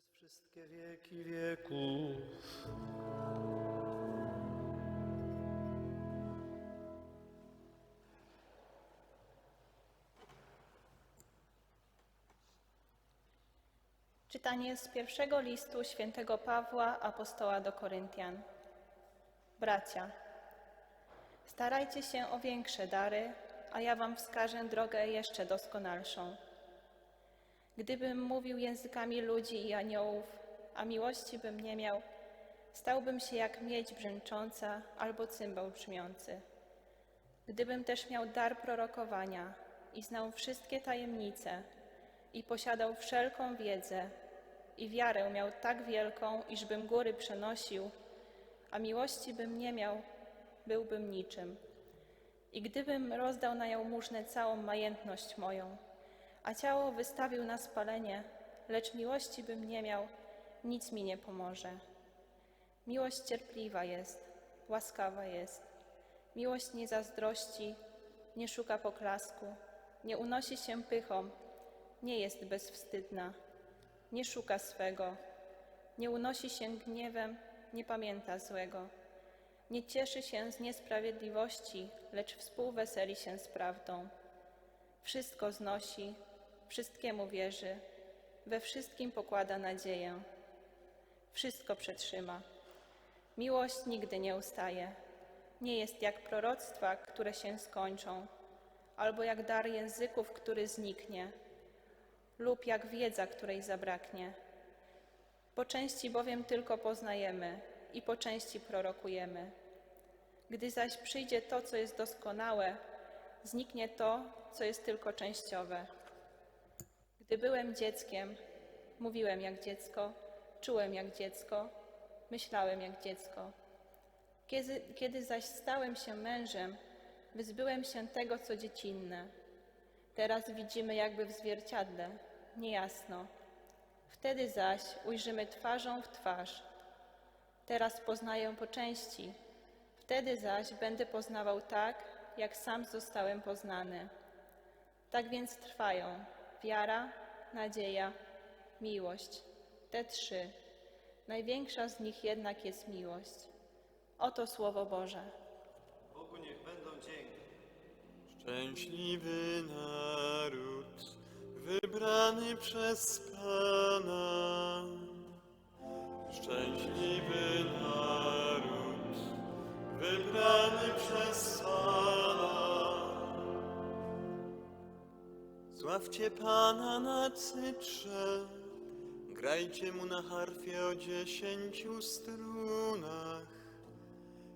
przez wszystkie wieki wieków. Czytanie z pierwszego listu świętego Pawła, apostoła do Koryntian. Bracia, starajcie się o większe dary, a ja wam wskażę drogę jeszcze doskonalszą. Gdybym mówił językami ludzi i aniołów, a miłości bym nie miał, stałbym się jak miedź brzęcząca albo cymbał brzmiący. Gdybym też miał dar prorokowania i znał wszystkie tajemnice i posiadał wszelką wiedzę i wiarę miał tak wielką, iżbym góry przenosił, a miłości bym nie miał, byłbym niczym. I gdybym rozdał na jałmużnę całą majętność moją, a ciało wystawił na spalenie, lecz miłości bym nie miał, nic mi nie pomoże. Miłość cierpliwa jest, łaskawa jest. Miłość nie zazdrości, nie szuka poklasku, nie unosi się pychą, nie jest bezwstydna, nie szuka swego, nie unosi się gniewem, nie pamięta złego, nie cieszy się z niesprawiedliwości, lecz współweseli się z prawdą. Wszystko znosi, wszystkiemu wierzy, we wszystkim pokłada nadzieję, wszystko przetrzyma. Miłość nigdy nie ustaje, nie jest jak proroctwa, które się skończą, albo jak dar języków, który zniknie, lub jak wiedza, której zabraknie. Po części bowiem tylko poznajemy i po części prorokujemy. Gdy zaś przyjdzie to, co jest doskonałe, zniknie to, co jest tylko częściowe. Gdy byłem dzieckiem, mówiłem jak dziecko, czułem jak dziecko, myślałem jak dziecko. Kiedy, kiedy zaś stałem się mężem, wyzbyłem się tego, co dziecinne. Teraz widzimy jakby w zwierciadle, niejasno. Wtedy zaś ujrzymy twarzą w twarz. Teraz poznaję po części, wtedy zaś będę poznawał tak, jak sam zostałem poznany. Tak więc trwają wiara, nadzieja, miłość. Te trzy. Największa z nich jednak jest miłość. Oto Słowo Boże. Bogu niech będą dzięki. Szczęśliwy naród, wybrany przez Pana. Szczęśliwy naród, wybrany przez Pana. Sławcie Pana na cytrze, grajcie Mu na harfie o dziesięciu strunach.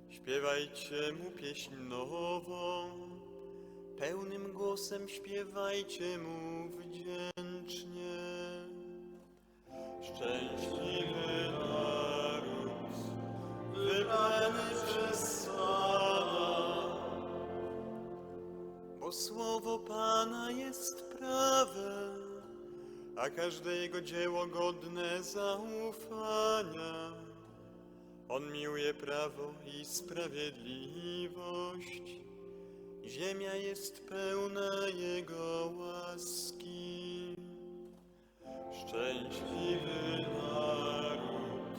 Śpiewajcie Mu pieśń nową, pełnym głosem śpiewajcie Mu wdzięcznie. Słowo Pana jest prawe, a każde Jego dzieło godne zaufania. On miłuje prawo i sprawiedliwość. Ziemia jest pełna Jego łaski. Szczęśliwy naród,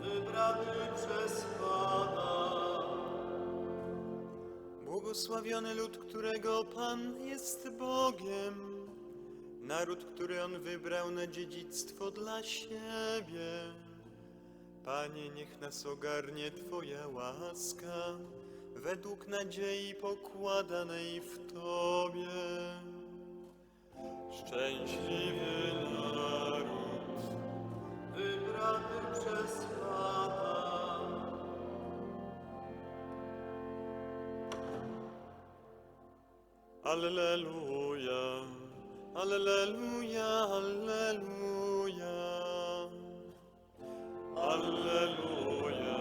wybrany przez Błogosławiony lud, którego Pan jest Bogiem. Naród, który On wybrał na dziedzictwo dla siebie. Panie, niech nas ogarnie Twoja łaska, według nadziei pokładanej w Tobie. Szczęśliwy naród, Alleluja, Alleluja, Alleluja. Alleluja,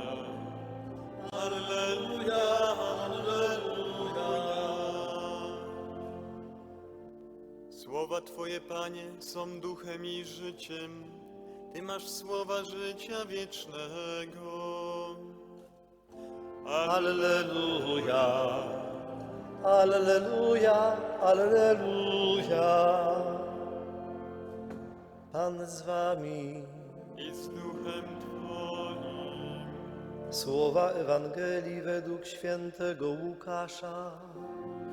Alleluja, Alleluja. Słowa Twoje, Panie, są duchem i życiem. Ty masz słowa życia wiecznego. Alleluja, Alleluja, Alleluja. Pan z wami. i z duchem Twoim. Słowa Ewangelii według świętego Łukasza.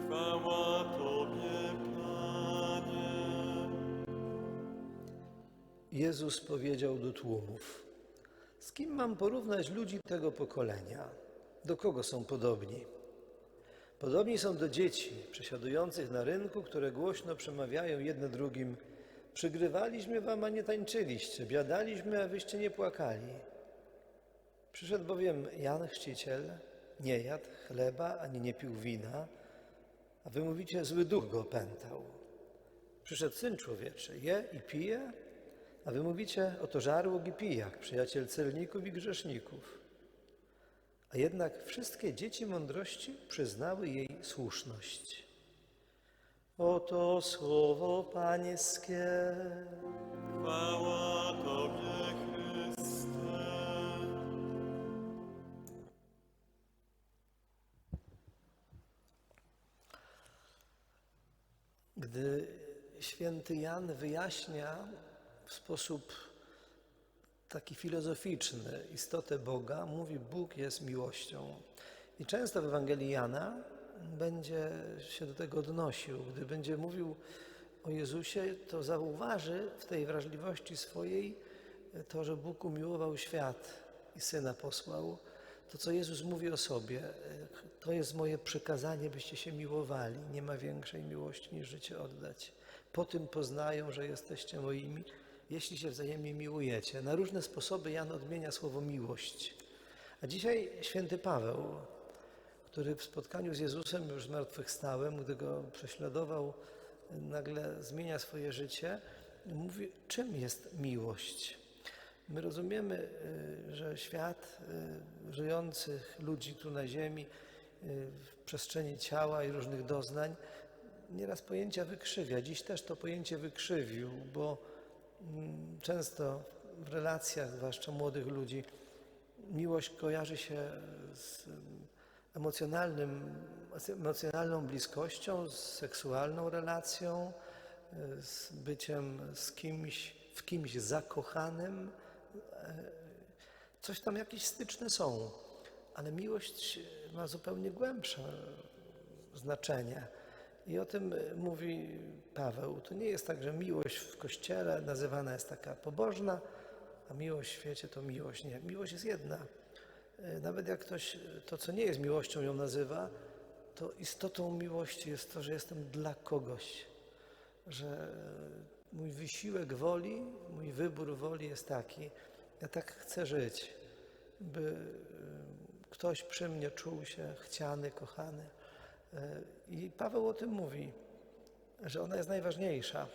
Chwała Tobie, Panie. Jezus powiedział do tłumów: Z kim mam porównać ludzi tego pokolenia? Do kogo są podobni? Podobni są do dzieci przesiadujących na rynku, które głośno przemawiają jedne drugim: Przygrywaliśmy wam, a nie tańczyliście, biadaliśmy, a wyście nie płakali. Przyszedł bowiem Jan Chrzciciel, nie jadł chleba ani nie pił wina, a wy mówicie, zły duch go opętał. Przyszedł Syn Człowieczy, je i pije, a wy mówicie, oto żarłok i pijak, przyjaciel celników i grzeszników. A jednak wszystkie dzieci mądrości przyznały jej słuszność. Oto słowo Pańskie. Chwała Tobie, Chryste. Gdy święty Jan wyjaśnia w sposób taki filozoficzny istotę Boga, mówi Bóg jest miłością. I często w Ewangelii Jana będzie się do tego odnosił. Gdy będzie mówił o Jezusie, to zauważy w tej wrażliwości swojej to, że Bóg umiłował świat i Syna posłał. To, co Jezus mówi o sobie, to jest moje przykazanie, byście się miłowali. Nie ma większej miłości niż życie oddać. Po tym poznają, że jesteście moimi, jeśli się wzajemnie miłujecie. Na różne sposoby Jan odmienia słowo miłość. A dzisiaj święty Paweł, który w spotkaniu z Jezusem już zmartwychwstałym, gdy go prześladował, nagle zmienia swoje życie, mówi, czym jest miłość. My rozumiemy, y, że świat y, żyjących ludzi tu na ziemi, y, w przestrzeni ciała i różnych doznań, nieraz pojęcia wykrzywia. Dziś też to pojęcie wykrzywił, bo często w relacjach, zwłaszcza młodych ludzi, miłość kojarzy się z emocjonalnym, z emocjonalną bliskością, z seksualną relacją, z byciem z kimś, w kimś zakochanym. Coś tam jakieś styczne są, ale miłość ma zupełnie głębsze znaczenie. I o tym mówi Paweł. To nie jest tak, że miłość w kościele nazywana jest taka pobożna, a miłość w świecie to miłość. Nie, miłość jest jedna. Nawet jak ktoś to, co nie jest miłością, ją nazywa, to istotą miłości jest to, że jestem dla kogoś, że mój wysiłek woli, mój wybór woli jest taki, ja tak chcę żyć, by ktoś przy mnie czuł się chciany, kochany. Y, I Paweł o tym mówi, że ona jest najważniejsza.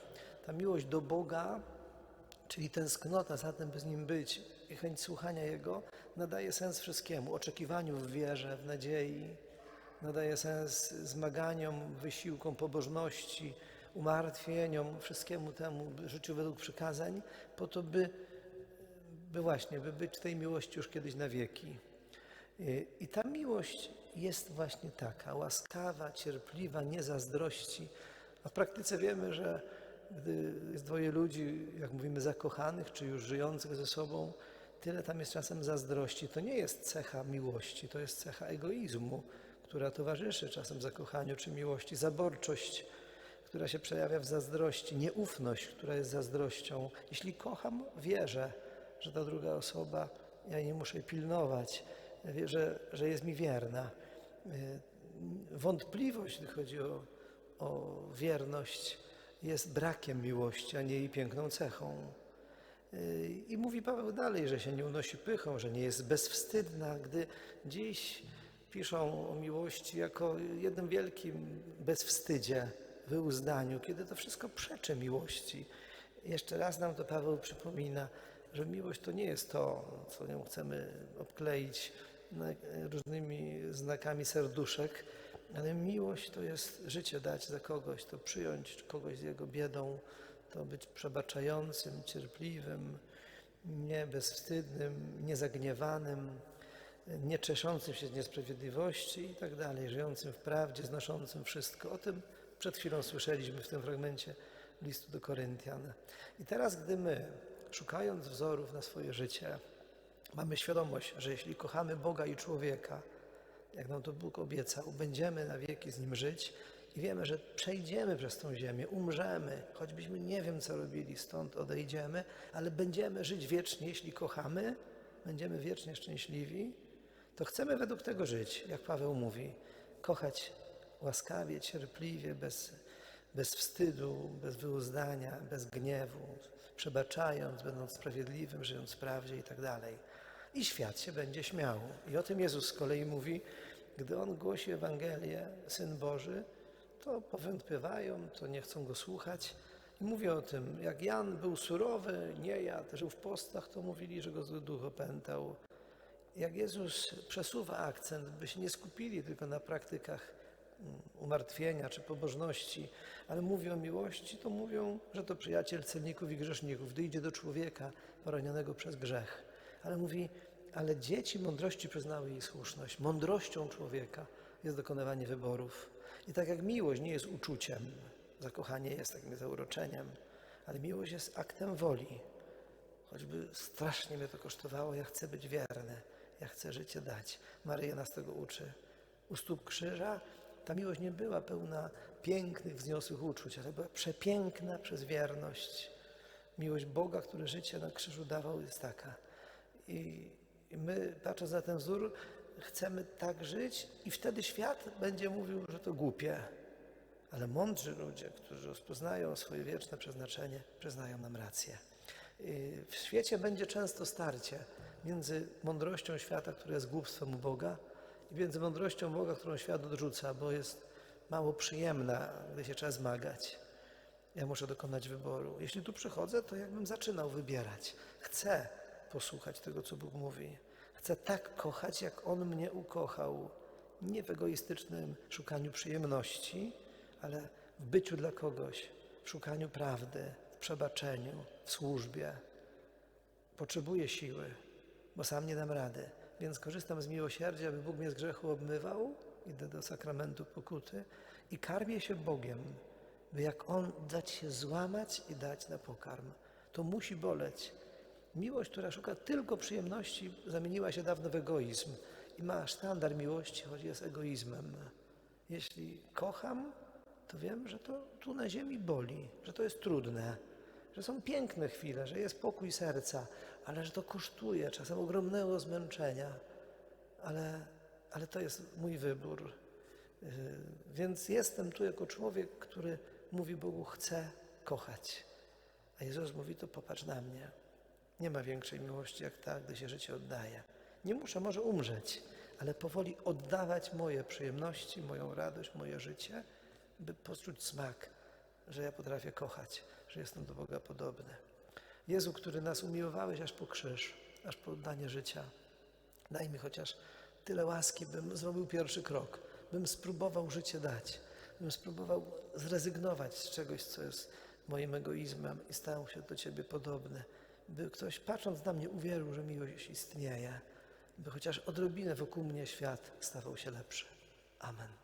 Ta miłość do Boga, czyli tęsknota za tym, by z Nim być i chęć słuchania Jego, nadaje sens wszystkiemu. Oczekiwaniu w wierze, w nadziei, nadaje sens zmaganiom, wysiłkom pobożności, umartwieniom, wszystkiemu temu życiu według przykazań, po to, by, by właśnie, by być tej miłości już kiedyś na wieki. I- I ta miłość jest właśnie taka, łaskawa, cierpliwa, nie zazdrości. A w praktyce wiemy, że gdy jest dwoje ludzi, jak mówimy, zakochanych, czy już żyjących ze sobą, tyle tam jest czasem zazdrości. To nie jest cecha miłości, to jest cecha egoizmu, która towarzyszy czasem zakochaniu czy miłości, zaborczość, która się przejawia w zazdrości, nieufność, która jest zazdrością. Jeśli kocham, wierzę, że ta druga osoba, ja nie muszę pilnować, wierzę, że jest mi wierna. Y, Wątpliwość, gdy chodzi o, o wierność, jest brakiem miłości, a nie jej piękną cechą. Y, I mówi Paweł dalej, że się nie unosi pychą, że nie jest bezwstydna, gdy dziś piszą o miłości jako jednym wielkim bezwstydzie, wyuzdaniu, kiedy to wszystko przeczy miłości. Jeszcze raz nam to Paweł przypomina, że miłość to nie jest to, co nią chcemy obkleić różnymi znakami serduszek, ale miłość to jest życie dać za kogoś, to przyjąć kogoś z jego biedą, to być przebaczającym, cierpliwym, nie bezwstydnym, niezagniewanym, nie się z niesprawiedliwości i tak dalej, żyjącym w prawdzie, znoszącym wszystko. O tym przed chwilą słyszeliśmy w tym fragmencie listu do Koryntian. I teraz, gdy my, szukając wzorów na swoje życie, mamy świadomość, że jeśli kochamy Boga i człowieka, jak nam to Bóg obiecał, będziemy na wieki z Nim żyć i wiemy, że przejdziemy przez tą ziemię, umrzemy, choćbyśmy nie wiem, co robili, stąd odejdziemy, ale będziemy żyć wiecznie, jeśli kochamy, będziemy wiecznie szczęśliwi, to chcemy według tego żyć, jak Paweł mówi, kochać łaskawie, cierpliwie, bez, bez wstydu, bez wyuzdania, bez gniewu, przebaczając, będąc sprawiedliwym, żyjąc w prawdzie i tak dalej. I świat się będzie śmiał. I o tym Jezus z kolei mówi, gdy On głosi Ewangelię, Syn Boży, to powątpiewają, to nie chcą Go słuchać. I mówi o tym, jak Jan był surowy, nie jadł, żył w postach, to mówili, że go zły duch opętał. Jak Jezus przesuwa akcent, by się nie skupili tylko na praktykach mm, umartwienia czy pobożności, ale mówi o miłości, to mówią, że to przyjaciel celników i grzeszników, gdy idzie do człowieka poranionego przez grzech. Ale mówi, ale dzieci mądrości przyznały jej słuszność. Mądrością człowieka jest dokonywanie wyborów. I tak jak miłość nie jest uczuciem, zakochanie jest takim zauroczeniem, ale miłość jest aktem woli. Choćby strasznie mnie to kosztowało, ja chcę być wierny, ja chcę życie dać. Maryja nas tego uczy. U stóp krzyża ta miłość nie była pełna pięknych, wzniosłych uczuć, ale była przepiękna przez wierność. Miłość Boga, który życie na krzyżu dawał, jest taka. I my, patrząc na ten wzór, chcemy tak żyć, i wtedy świat będzie mówił, że to głupie. Ale mądrzy ludzie, którzy rozpoznają swoje wieczne przeznaczenie, przyznają nam rację. W świecie będzie często starcie między mądrością świata, która jest głupstwem u Boga, i między mądrością Boga, którą świat odrzuca, bo jest mało przyjemna, gdy się trzeba zmagać. Ja muszę dokonać wyboru. Jeśli tu przychodzę, to jakbym zaczynał wybierać. Chcę posłuchać tego, co Bóg mówi. Chcę tak kochać, jak On mnie ukochał. Nie w egoistycznym szukaniu przyjemności, ale w byciu dla kogoś, w szukaniu prawdy, w przebaczeniu, w służbie. Potrzebuję siły, bo sam nie dam rady, więc korzystam z miłosierdzia, aby Bóg mnie z grzechu obmywał, idę do sakramentu pokuty i karmię się Bogiem, by jak On dać się złamać i dać na pokarm. To musi boleć. Miłość, która szuka tylko przyjemności, zamieniła się dawno w egoizm i ma sztandar miłości, choć jest egoizmem. Jeśli kocham, to wiem, że to tu na ziemi boli, że to jest trudne, że są piękne chwile, że jest pokój serca, ale że to kosztuje czasem ogromnego zmęczenia. Ale, ale to jest mój wybór. Yy, Więc jestem tu jako człowiek, który mówi Bogu, chcę kochać. A Jezus mówi, to popatrz na mnie. Nie ma większej miłości jak ta, gdy się życie oddaje. Nie muszę może umrzeć, ale powoli oddawać moje przyjemności, moją radość, moje życie, by poczuć smak, że ja potrafię kochać, że jestem do Boga podobny. Jezu, który nas umiłowałeś aż po krzyż, aż po oddanie życia, daj mi chociaż tyle łaski, bym zrobił pierwszy krok, bym spróbował życie dać, bym spróbował zrezygnować z czegoś, co jest moim egoizmem i stał się do Ciebie podobny, by ktoś patrząc na mnie uwierzył, że miłość istnieje, by chociaż odrobinę wokół mnie świat stawał się lepszy. Amen.